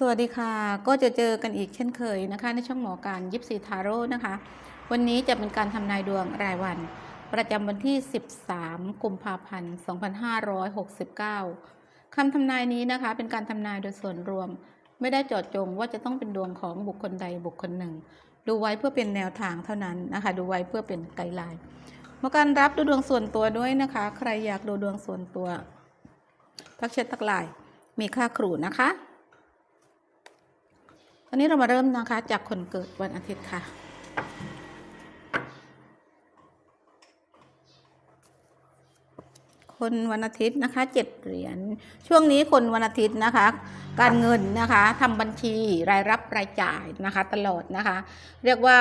สวัสดีค่ะ ก็จะเจอกันอีกเช่นเคยนะคะ ในช่องหมอการยิปซีทาโร่นะคะ วันนี้จะเป็นการทำนายดวงรายวัน ประจำวันที่ 13 กุมภาพันธ์ 2569 คำทำนายนี้นะคะ เป็นการทำนายโดยส่วนรวม ไม่ได้เจาะจงว่าจะต้องเป็นดวงของบุคคลใดบุคคลหนึ่ง ดูไว้เพื่อเป็นแนวทางเท่านั้นนะคะ ดูไว้เพื่อเป็นไกด์ไลน์หมาการรับดูดวงส่วนตัวด้วยนะคะ ใครอยากดูดวงส่วนตัวทักแชททักไลน์มีค่าครูนะคะ ตอนนี้เรามาเริ่มนะคะ จากคนเกิดวันอาทิตย์ค่ะ คนวันอาทิตย์นะคะเจ็ดเหรียญช่วงนี้คนวันอาทิตย์นะคะ การเงินนะคะทำบัญชีรายรับรายจ่ายนะคะ ตลอดนะคะ เรียกว่า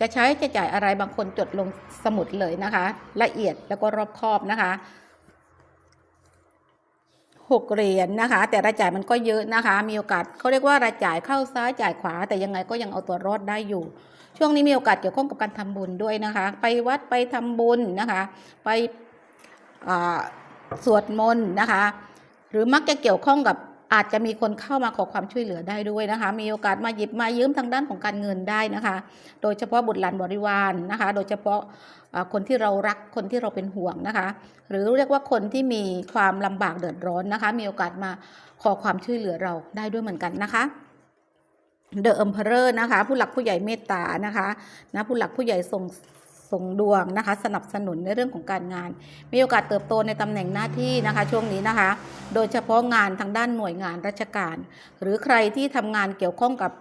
จะใช้จะจ่ายอะไรบางคนจดลงสมุดเลยนะคะ ละเอียดแล้วก็รอบคอบนะคะ หกเหรียญนะคะ แต่รายจ่ายมันก็เยอะนะคะ มีโอกาสเขาเรียกว่ารายจ่ายเข้าซ้ายจ่ายขวา แต่ยังไงก็ยังเอาตัวรอดได้อยู่ ช่วงนี้มีโอกาสเกี่ยวข้องกับการทำบุญด้วยนะคะ ไปวัดไปทำบุญนะคะ ไปสวดมนต์นะคะ หรือมักจะเกี่ยวข้องกับอาจจะมีคนเข้ามาขอความช่วยเหลือได้ด้วยนะคะ มีโอกาสมาหยิบมายืมทางด้านของการเงินได้นะคะ โดยเฉพาะบุตรหลานบริวารนะคะ โดยเฉพาะ คนที่เรารักคนที่เราเป็นห่วงนะคะ หรือเรียกว่าคนที่มีความลำบากเดือดร้อนนะคะ มีโอกาสมาขอความช่วยเหลือเราได้ด้วยเหมือนกันนะคะเดอะ e อ p เ r อร์นะคะ ผู้หลักผู้ใหญ่เมตตานะคะนะผู้หลักผู้ใหญ่ส่งส่งดวงนะคะ สนับสนุนในเรื่องของการงาน มีโอกาสเติบโตในตำแหน่งหน้าที่นะคะ ช่วงนี้นะคะ โดยเฉพาะงานทางด้านหน่วยงานราชการ หรือใครที่ทำงานเกี่ยวข้องกับ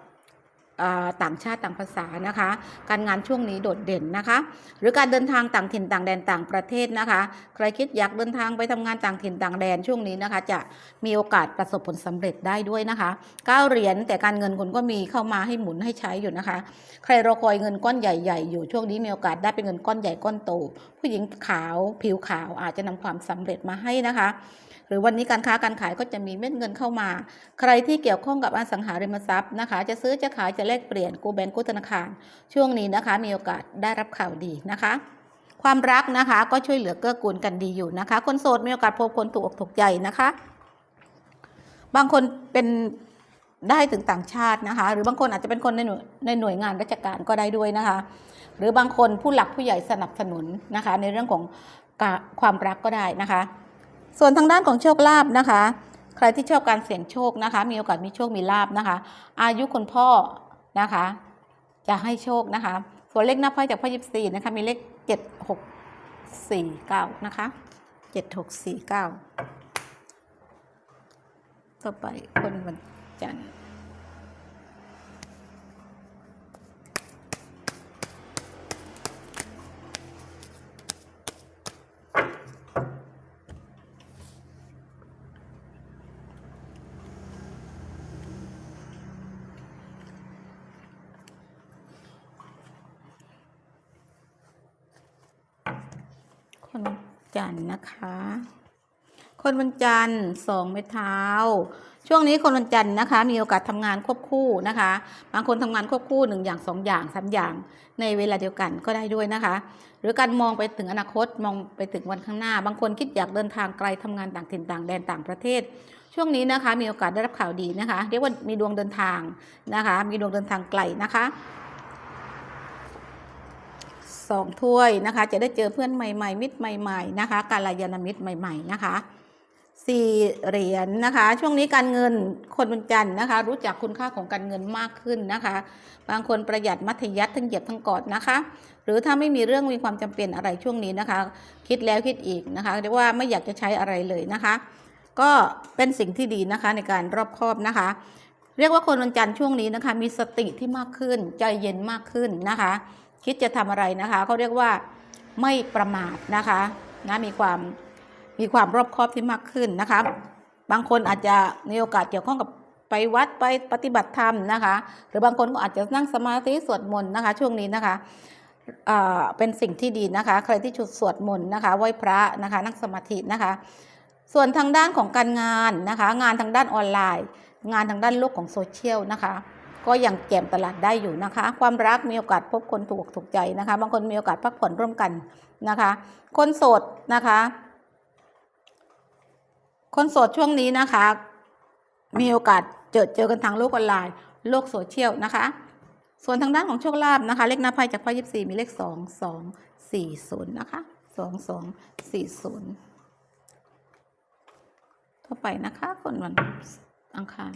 ต่างชาติต่างภาษานะคะ การงานช่วงนี้โดดเด่นนะคะ หรือการเดินทางต่างถิ่นต่างแดนต่างประเทศนะคะ ใครคิดอยากเดินทางไปทำงานต่างถิ่นต่างแดนช่วงนี้นะคะ จะมีโอกาสประสบผลสำเร็จได้ด้วยนะคะก้าเหรียญแต่การเงินคุณก็มีเข้ามาให้หมุนให้ใช้อยู่นะคะ ใครรอคอยเงินก้อนใหญ่ๆ อยู่ช่วงนี้มีโอกาสได้เป็นเงินก้อนใหญ่ก้อนโต ผู้หญิงขาวผิวขาวอาจจะนำความสำเร็จมาให้นะคะ หรือวันนี้การค้าการขายก็จะมีเม็ดเงินเข้ามา ใครที่เกี่ยวข้องกับอสังหาริมทรัพย์นะคะ จะซื้อจะขายจะแลกเปลี่ยนกู้แบงก์กู้ธนาคาร ช่วงนี้นะคะ มีโอกาสได้รับข่าวดีนะคะความรักนะคะก็ช่วยเหลือเกื้อกูลกันดีอยู่นะคะ คนโสดมีโอกาสพบคนถูกอกถูกใจนะคะ บางคนเป็นได้ถึงต่างชาตินะคะ หรือบางคนอาจจะเป็นคนในหน่วยในหน่วยงานราชการก็ได้ด้วยนะคะ หรือบางคนผู้หลักผู้ใหญ่สนับสนุนนะคะ ในเรื่องของความรักก็ได้นะคะ ส่วนทางด้านของโชคลาภนะคะ ใครที่ชอบการเสี่ยงโชคนะคะ มีโอกาสมีโชคมีลาบนะคะ อายุคุณพ่อนะคะ จะให้โชคนะคะ ส่วนเลขหน้าไพ่จากไพ่ยิบสี่นะคะ มีเลขเจ็ดหกสี่เก้านะคะเจ็ดหกสี่เก้าต่อไปคนวันจันทร์ คนวัน จันทร์นะคะ คนวันจันทร์สองไม้เท้า ช่วงนี้คนวันจันทร์นะคะ มีโอกาสทำงานควบคู่นะคะ บางคนทำงานควบคู่หนึ่งอย่างสองอย่างสามอย่าง ในเวลาเดียวกันก็ได้ด้วยนะคะ หรือการมองไปถึงอนาคตมองไปถึงวันข้างหน้า บางคนคิดอยากเดินทางไกลทำงานต่างถิ่นต่างแดนต่างประเทศช่วงนี้นะคะมีโอกาสได้รับข่าวดีนะคะ เรียกว่ามีดวงเดินทางนะคะ มีดวงเดินทางไกลนะคะ สองถ้วยนะคะ จะได้เจอเพื่อนใหม่ๆ มิตรใหม่ๆนะคะ การยานมิตรใหม่ ๆ นะคะสี่เหรียญนะคะ ช่วงนี้การเงินคนวันจันทร์นะคะ รู้จักคุณค่าของการเงินมากขึ้นนะคะ บางคนประหยัดมัธยัติทั้งเหยียบทั้งกอดนะคะ หรือถ้าไม่มีเรื่องมีความจำเป็นอะไรช่วงนี้นะคะ คิดแล้วคิดอีกนะคะเรียกว่าไม่อยากจะใช้อะไรเลยนะคะ ก็เป็นสิ่งที่ดีนะคะในการรอบคอบนะคะ เรียกว่าคนวันจันทร์ช่วงนี้นะคะ มีสติที่มากขึ้นใจเย็นมากขึ้นนะคะ คิดจะทำอะไรนะคะเขาเรียกว่าไม่ประมาทนะคะนะมีความมีความรอบคอบที่มากขึ้นนะคะ บางคนอาจจะมีโอกาสเกี่ยวข้องกับไปวัดไปปฏิบัติธรรมนะคะ หรือบางคนก็อาจจะนั่งสมาธิสวดมนต์นะคะ ช่วงนี้นะคะเป็นสิ่งที่ดีนะคะ ใครที่ชุดสวดมนต์นะคะไหว้พระนะคะ นั่งสมาธินะคะ ส่วนทางด้านของการงานนะคะ งานทางด้านออนไลน์ งานทางด้านโลกของโซเชียลนะคะ ก็ยังแกมตลาดได้อยู่นะคะ ความรักมีโอกาสพบคนถูกอกถูกใจนะคะ บางคนมีโอกาสพักผ่อนร่วมกันนะคะ คนโสดนะคะ คนโสดช่วงนี้นะคะ มีโอกาสเจอเจอกันทางโลกออนไลน์ โลกโซเชียลนะคะ ส่วนทางด้านของโชคลาภนะคะ เลขหน้าไพ่จากไพ่ยิบสี่มีเลขสองสองสี่ศูนย์นะคะสองสองสี่ศูนย์ต่อไปนะคะ คนวันอังคาร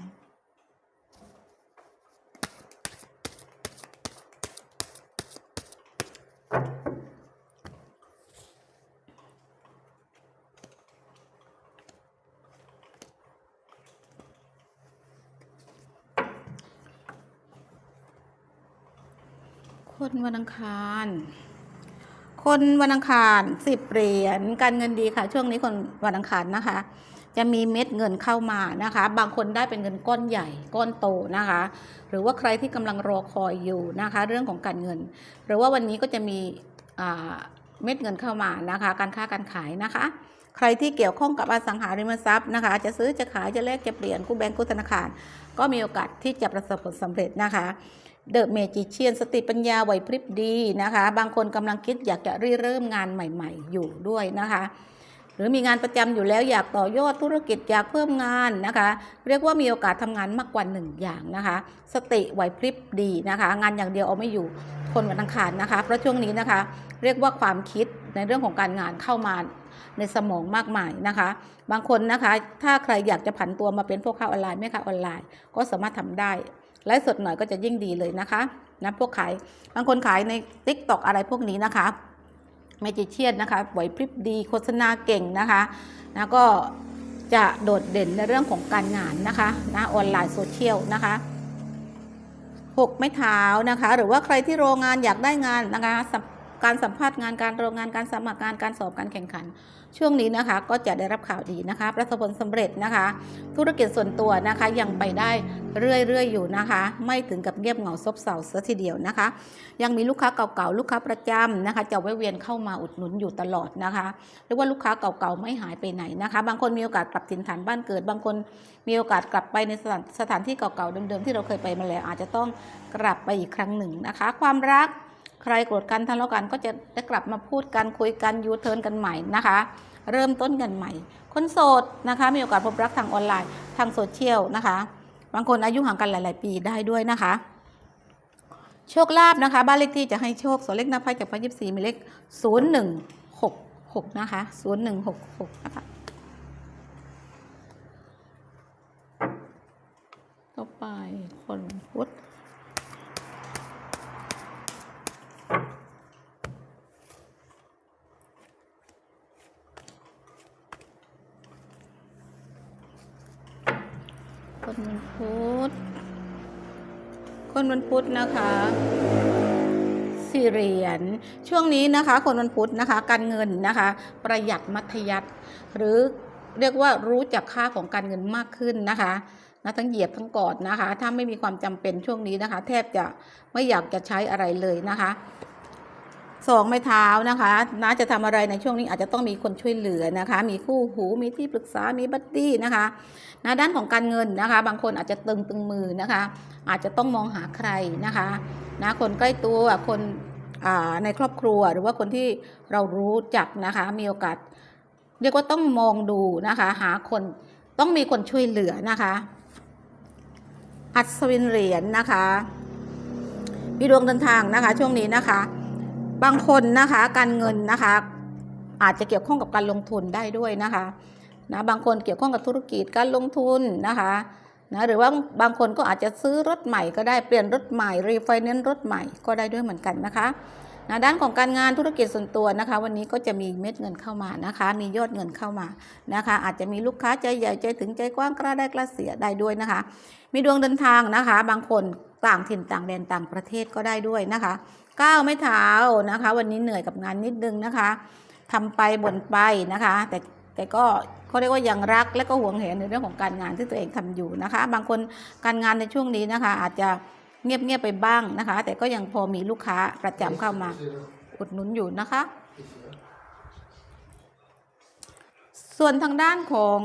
วันอังคาร คนวันอังคารสิบเหรียญการเงินดีค่ะ ช่วงนี้คนวันอังคารนะคะ จะมีเม็ดเงินเข้ามานะคะ บางคนได้เป็นเงินก้อนใหญ่ก้อนโตนะคะ หรือว่าใครที่กำลังรอคอยอยู่นะคะ เรื่องของการเงิน หรือว่าวันนี้ก็จะมีเม็ดเงินเข้ามานะคะ การค้าการขายนะคะ ใครที่เกี่ยวข้องกับอสังหาริมทรัพย์นะคะ จะซื้อจะขายจะแลกจะเปลี่ยนกู้แบงก์กู้ธนาคาร ก็มีโอกาสที่จะประสบผลสำเร็จนะคะ เดอะเมจิเชียนสติปัญญาไหวพริบดีนะคะ บางคนกำลังคิดอยากจะริเริ่มงานใหม่ ๆ อยู่ด้วยนะคะ หรือมีงานประจำอยู่แล้วอยากต่อยอดธุรกิจอยากเพิ่มงานนะคะ เรียกว่ามีโอกาสทำงานมากกว่าหนึ่งอย่างนะคะ สติไหวพริบดีนะคะ งานอย่างเดียวเอาไม่อยู่คนวันอังคารนะคะ เพราะช่วงนี้นะคะ เรียกว่าความคิดในเรื่องของการงานเข้ามาในสมองมากมายนะคะ บางคนนะคะ ถ้าใครอยากจะผันตัวมาเป็นพวกค้าออนไลน์แม่ค้าออนไลน์ ก็สามารถทำได้ ไลฟ์สดหน่อยก็จะยิ่งดีเลยนะคะนะพวกขายบางคนขายใน t ิ k t o k อะไรพวกนี้นะคะไม่จีเชียดนะคะไหวพริบดีโฆษณาเก่งนะคะนะก็จะโดดเด่นในเรื่องของการงานนะคะนะออนไลน์โซเชียลนะคะหกไม้เท้านะคะ หรือว่าใครที่โรงงานอยากได้งานนะคะ การสัมภาษณ์งานการโรงงานการสมัครงานการสอบการแข่งขัน ช่วงนี้นะคะก็จะได้รับข่าวดีนะคะ ประสบผลสำเร็จนะคะ ธุรกิจส่วนตัวนะคะยังไปได้เรื่อยๆอยู่นะคะ ไม่ถึงกับเงียบเหงาซบเซาซะทีเดียวนะคะ ยังมีลูกค้าเก่าๆลูกค้าประจำนะคะ จะแวะเวียนเข้ามาอุดหนุนอยู่ตลอดนะคะเรียกว่าลูกค้าเก่าๆไม่หายไปไหนนะคะ บางคนมีโอกาสกลับถิ่นฐานบ้านเกิด บางคนมีโอกาสกลับไปในสถานสถานที่เก่าๆเดิมๆที่เราเคยไปมาแล้วอาจจะต้องกลับไปอีกครั้งหนึ่งนะคะ ความรัก ใครโกรธกันทะเลาะกันก็จะได้กลับมาพูดกันคุยกันยูเทิร์นกันใหม่นะคะ เริ่มต้นกันใหม่ คนโสดนะคะมีโอกาสพบรักทางออนไลน์ทางโซเชียลนะคะ บางคนอายุห่างกันหลาย ๆ ปีได้ด้วยนะคะ โชคลาภนะคะ บ้านเลขที่จะให้โชคสวนเลขหน้าไพ่จากไพ่ยิบสี่มีเลขศูนย์หนึ่งหกหกนะคะศูนย์หนึ่งหกหกนะคะต่อไปคนพุธคนวันพุธ คนวัน พุธนะคะสี่เหรียญช่วงนี้นะคะ คนวันพุธนะคะ การเงินนะคะ ประหยัดมัธยัติหรือเรียกว่ารู้จักค่าของการเงินมากขึ้นนะคะนะทั้งเหยียบทั้งกอดนะคะ ถ้าไม่มีความจำเป็นช่วงนี้นะคะ แทบจะไม่อยากจะใช้อะไรเลยนะคะ สองไม้เท้านะคะน้าจะทำอะไรในช่วงนี้อาจจะต้องมีคนช่วยเหลือนะคะ มีคู่หูมีที่ปรึกษามีบัดดี้นะคะนะด้านของการเงินนะคะ บางคนอาจจะตึงตึงมือนะคะ อาจจะต้องมองหาใครนะคะนะคนใกล้ตัวคนในครอบครัวหรือว่าคนที่เรารู้จักนะคะ มีโอกาสเรียกว่าต้องมองดูนะคะ หาคนต้องมีคนช่วยเหลือนะคะ อัศวินเหรียญนะคะมีดวงเดินทางนะคะ ช่วงนี้นะคะ บางคนนะคะการเงินนะคะ อาจจะเกี่ยวข้องกับการลงทุนได้ด้วยนะคะนะบางคนเกี่ยวข้องกับธุรกิจการลงทุนนะคะนะหรือว่าบางคนก็อาจจะซื้อรถใหม่ก็ได้เปลี่ยนรถใหม่รีไฟแนนซ์รถใหม่ก็ได้ด้วยเหมือนกันนะคะนะด้านของการงานธุรกิจส่วนตัวนะคะ วันนี้ก็จะมีเม็ดเงินเข้ามานะคะ มียอดเงินเข้ามานะคะ อาจจะมีลูกค้าใจใหญ่ใจถึงใจกว้างกล้าได้กล้าเสียได้ด้วยนะคะ มีดวงเดินทางนะคะ บางคน ต่างถิ่นต่างแดนต่างประเทศก็ได้ด้วยนะคะก้าวไม่เท้านะคะ วันนี้เหนื่อยกับงานนิดนึงนะคะทำไปบ่นไปนะคะ แต่แต่ก็เขาเรียกว่ายังรักและก็หวงแหนในเรื่องของการงานที่ตัวเองทำอยู่นะคะ บางคนการงานในช่วงนี้นะคะ อาจจะเงียบๆไปบ้างนะคะ แต่ก็ยังพอมีลูกค้าประจำเข้ามาอุดหนุนอยู่นะคะ ส่วนทางด้านของ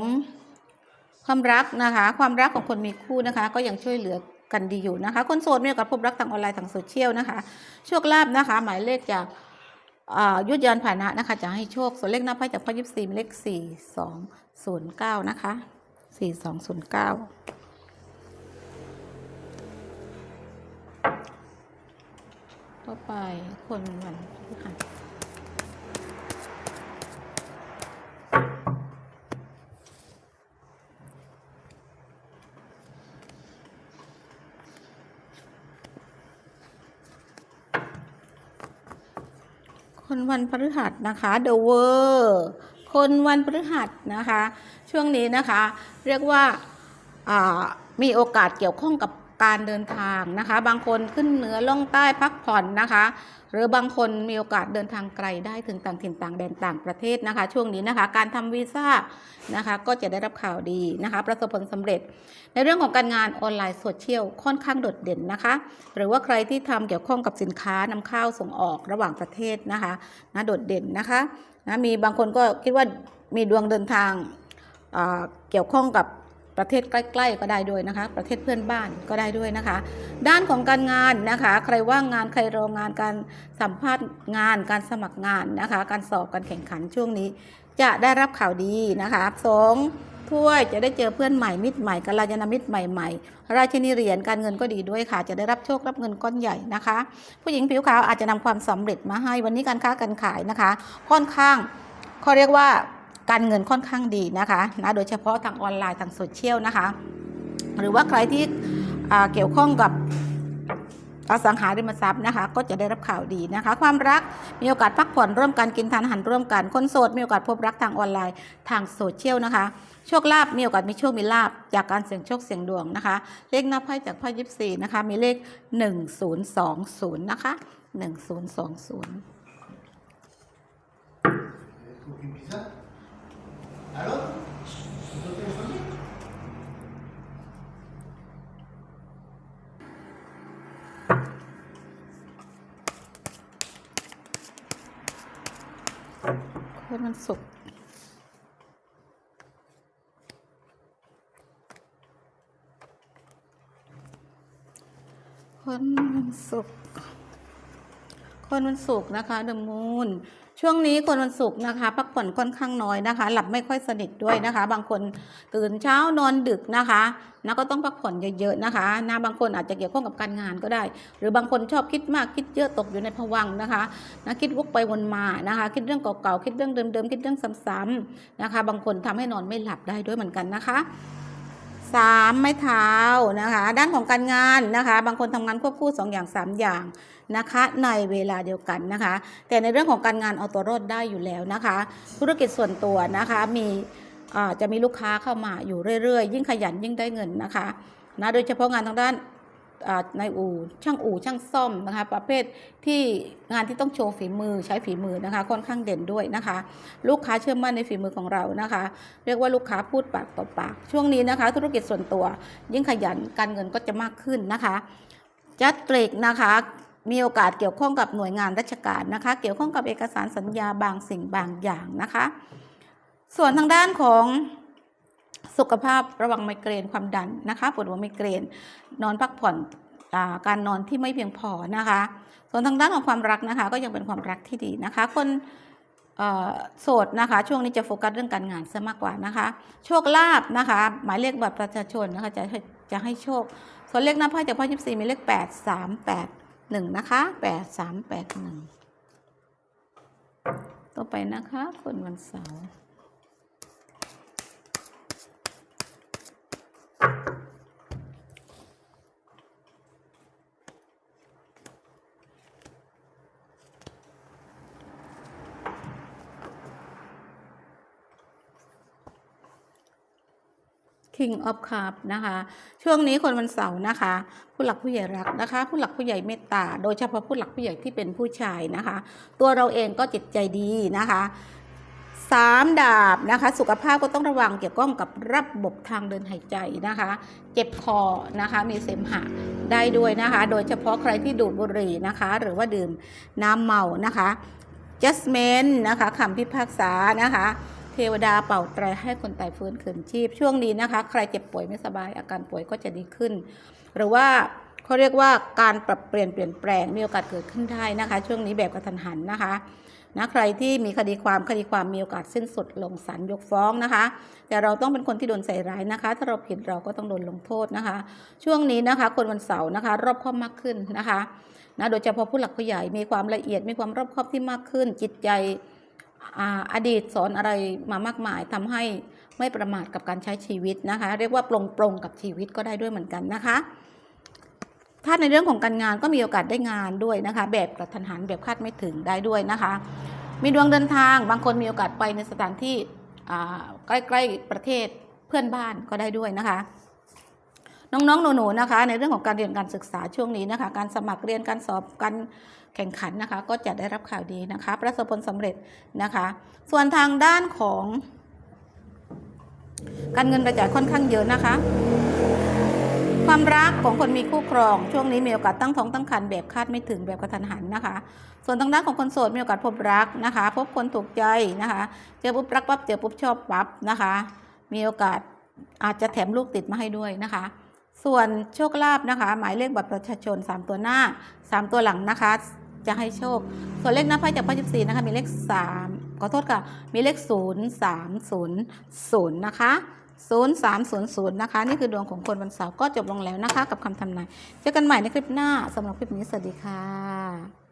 ความรักนะคะ ความรักของคนมีคู่นะคะ ก็ยังช่วยเหลือ กันดีอยู่นะคะ คนโสดมีโอกาสพบรักทางออนไลน์ทางโซเชียลนะคะ โชคลาภนะคะ หมายเลขจากยุดยานผ่านะนะคะ จะให้โชค ส่วนเลขหน้าไพ่จากพ่อยิบสี่เลขสี่สองศูนย์เก้านะคะสี่สองศูนย์เก้าต่อไปคนวันพฤหัส คนวันพฤหัสนะคะเดอะเวอร์คนวันพฤหัสนะคะ ช่วงนี้นะคะ เรียกว่ามีโอกาสเกี่ยวข้องกับ การเดินทางนะคะ บางคนขึ้นเหนือล่องใต้พักผ่อนนะคะ หรือบางคนมีโอกาสเดินทางไกลได้ถึงต่างถิ่นต่างแดนต่างประเทศนะคะ ช่วงนี้นะคะ การทำวีซ่านะคะก็จะได้รับข่าวดีนะคะ ประสบผลสำเร็จ ในเรื่องของการงานออนไลน์โซเชียลค่อนข้างโดดเด่นนะคะ หรือว่าใครที่ทำเกี่ยวข้องกับสินค้านำเข้าส่งออกระหว่างประเทศนะคะนะโดดเด่นนะคะนะมีบางคนก็คิดว่ามีดวงเดินทางเกี่ยวข้องกับ ประเทศใกล้ ๆ ก็ได้ด้วยนะคะ ประเทศเพื่อนบ้านก็ได้ด้วยนะคะ ด้านของการงานนะคะ ใครว่างงานใครรองานการสัมภาษณ์งาน การสมัครงานนะคะ การสอบการแข่งขันช่วงนี้ จะได้รับข่าวดีนะคะสองถ้วยจะได้เจอเพื่อนใหม่มิตรใหม่กัลยาณมิตรใหม่ๆ ราชินีเหรียญการเงินก็ดีด้วยค่ะ จะได้รับโชครับเงินก้อนใหญ่นะคะ ผู้หญิงผิวขาวอาจจะนำความสำเร็จมาให้วันนี้การค้าการขายนะคะ ค่อนข้างเขาเรียกว่า การเงินค่อนข้างดีนะคะนะโดยเฉพาะทางออนไลน์ทางโซเชียลนะคะ หรือว่าใครที่เกี่ยวข้องกับอสังหาริมทรัพย์นะคะ ก็จะได้รับข่าวดีนะคะ ความรักมีโอกาสพักผ่อนร่วมกันกินทานอาหารร่วมกันคนโสดมีโอกาสพบรักทางออนไลน์ทางโซเชียลนะคะโชคลาภมีโอกาสมีโชคมีลาภจากการเสี่ยงโชคเสี่ยงดวงนะคะ เลขหน้าไพ่จากไพ่ยิปซีนะคะมีเลข 1020 นะคะ 1020 คนให้มันสุกคนมันสุกคนมันสุกนะคะเดมูน ช่วงนี้คนวันศุกร์นะคะ พักผ่อนค่อนข้างน้อยนะคะ หลับไม่ค่อยสนิทด้วยนะคะ บางคนตื่นเช้านอนดึกนะคะนะก็ต้องพักผ่อนเยอะๆนะคะนะบางคนอาจจะเกี่ยวข้องกับการงานก็ได้ หรือบางคนชอบคิดมากคิดเยอะตกอยู่ในภวังนะคะนะคิดวกไปวนมานะคะ คิดเรื่องเก่าๆคิดเรื่องเดิมๆคิดเรื่องซ้ำๆนะคะ บางคนทำให้นอนไม่หลับได้ด้วยเหมือนกันนะคะ สามไม้เท้านะคะ ด้านของการงานนะคะ บางคนทำงานควบคู่สองอย่างสามอย่างนะคะ ในเวลาเดียวกันนะคะ แต่ในเรื่องของการงานเอาตัวรอดได้อยู่แล้วนะคะ ธุรกิจส่วนตัวนะคะมีจะมีลูกค้าเข้ามาอยู่เรื่อยๆ ยิ่งขยันยิ่งได้เงินนะคะนะโดยเฉพาะงานทางด้าน ในอู่ช่างอู่ช่างซ่อมนะคะ ประเภทที่งานที่ต้องโชว์ฝีมือใช้ฝีมือนะคะ ค่อนข้างเด่นด้วยนะคะ ลูกค้าเชื่อมั่นในฝีมือของเรานะคะ เรียกว่าลูกค้าพูดปากต่อปาก ช่วงนี้นะคะ ธุรกิจส่วนตัว ยิ่งขยันการเงินก็จะมากขึ้นนะคะจัดเกรกนะคะมีโอกาสเกี่ยวข้องกับหน่วยงานราชการนะคะ เกี่ยวข้องกับเอกสารสัญญาบางสิ่งบางอย่างนะคะ ส่วนทางด้านของ สุขภาพระวังไมเกรนความดันนะคะปวดหัวไมเกรน นอนพักผ่อนอการนอนที่ไม่เพียงพอนะคะ ส่วนทางด้านของความรักนะคะ ก็ยังเป็นความรักที่ดีนะคะ คนโสดนะคะ ช่วงนี้จะโฟกัสเรื่องการงานซะมากกว่านะคะ โชคลาภนะคะ หมายเลขบัตรประชาชนนะคะจะจะให้โชค ส่วนเลขหน้าไพ่จากไพ่ยิปซีมีเลขแปดสามแปดหนึ่งนะคะแปดสามแปดหนึ่งต่อไปนะคะ คนวันเสาร์ คิงออฟค p นะคะ ช่วงนี้คนวันเสาร์นะคะ ผู้หลักผู้ใหญ่รักนะคะ ผู้หลักผู้ใหญ่เมตตา โดยเฉพาะผู้หลักผู้ใหญ่ที่เป็นผู้ชายนะคะ ตัวเราเองก็จิตใจดีนะคะ สามดาบนะคะ สุขภาพก็ต้องระวังเกี่ยวข้องกับระบบทางเดินหายใจนะคะ เจ็บคอนะคะ มีเสมหะได้ด้วยนะคะ โดยเฉพาะใครที่ดูดบุหรี่นะคะ หรือว่าดื่มน้ำเมานะคะ judgment นะคะคำพิพากษานะคะเทวดาเป่าแตรให้คนตายฟื้นคืนชีพ ช่วงนี้นะคะ ใครเจ็บป่วยไม่สบายอาการป่วยก็จะดีขึ้น หรือว่าเขาเรียกว่าการปรับเปลี่ยนเปลี่ยนแปลงมีโอกาสเกิดขึ้นได้นะคะ ช่วงนี้แบบกระทันหันนะคะ นะใครที่มีคดีความคดีความมีโอกาสสิ้นสุดลงศาลยกฟ้องนะคะ แต่เราต้องเป็นคนที่โดนใส่ร้ายนะคะ ถ้าเราผิดเราก็ต้องโดนลงโทษนะคะ ช่วงนี้นะคะ คนวันเสาร์นะคะ รอบคอบมากขึ้นนะคะนะโดยเฉพาะผู้หลักผู้ใหญ่มีความละเอียดมีความรอบคอบที่มากขึ้น จิตใจอ่าอดีตสอนอะไรมามากมายทำให้ไม่ประมาทกับการใช้ชีวิตนะคะ เรียกว่าปลงปลงกับชีวิตก็ได้ด้วยเหมือนกันนะคะ ถ้าในเรื่องของการงานก็มีโอกาสได้งานด้วยนะคะ แบบกระทันหันแบบคาดไม่ถึงได้ด้วยนะคะ มีดวงเดินทางบางคนมีโอกาสไปในสถานที่ใกล้ๆประเทศเพื่อนบ้านก็ได้ด้วยนะคะ น้องๆหนูๆนะคะ ในเรื่องของการเรียนการศึกษาช่วงนี้นะคะ การสมัครเรียนการสอบการแข่งขันนะคะ ก็จะได้รับข่าวดีนะคะ ประสบผลสำเร็จนะคะ ส่วนทางด้านของ การเงินรายจ่ายค่อนข้างเยอะนะคะ ความรักของคนมีคู่ครอง ช่วงนี้มีโอกาสตั้งท้องตั้งครรภ์แบบคาดไม่ถึงแบบกระทันหันนะคะ ส่วนทางด้านของคนโสดมีโอกาสพบรักนะคะ พบคนถูกใจนะคะ เจอปุ๊บรักปั๊บเจอปุ๊บชอบปั๊บนะคะ มีโอกาสอาจจะแถมลูกติดมาให้ด้วยนะคะ ส่วนโชคลาภนะคะ หมายเลขบัตรประชาชน 3 ตัวหน้า 3 ตัวหลังนะคะ จะให้โชค ส่วนเลขหน้าไพ่จากไพ่14นะคะมีเลข 3 ขอโทษค่ะมีเลข 0 3 0 0 นะคะ 0300 นะคะ นี่คือดวงของคนวันเสาร์ก็จบลงแล้วนะคะ กับคำทำนายเจอกันใหม่ในคลิปหน้าสำหรับคลิปนี้สวัสดีค่ะ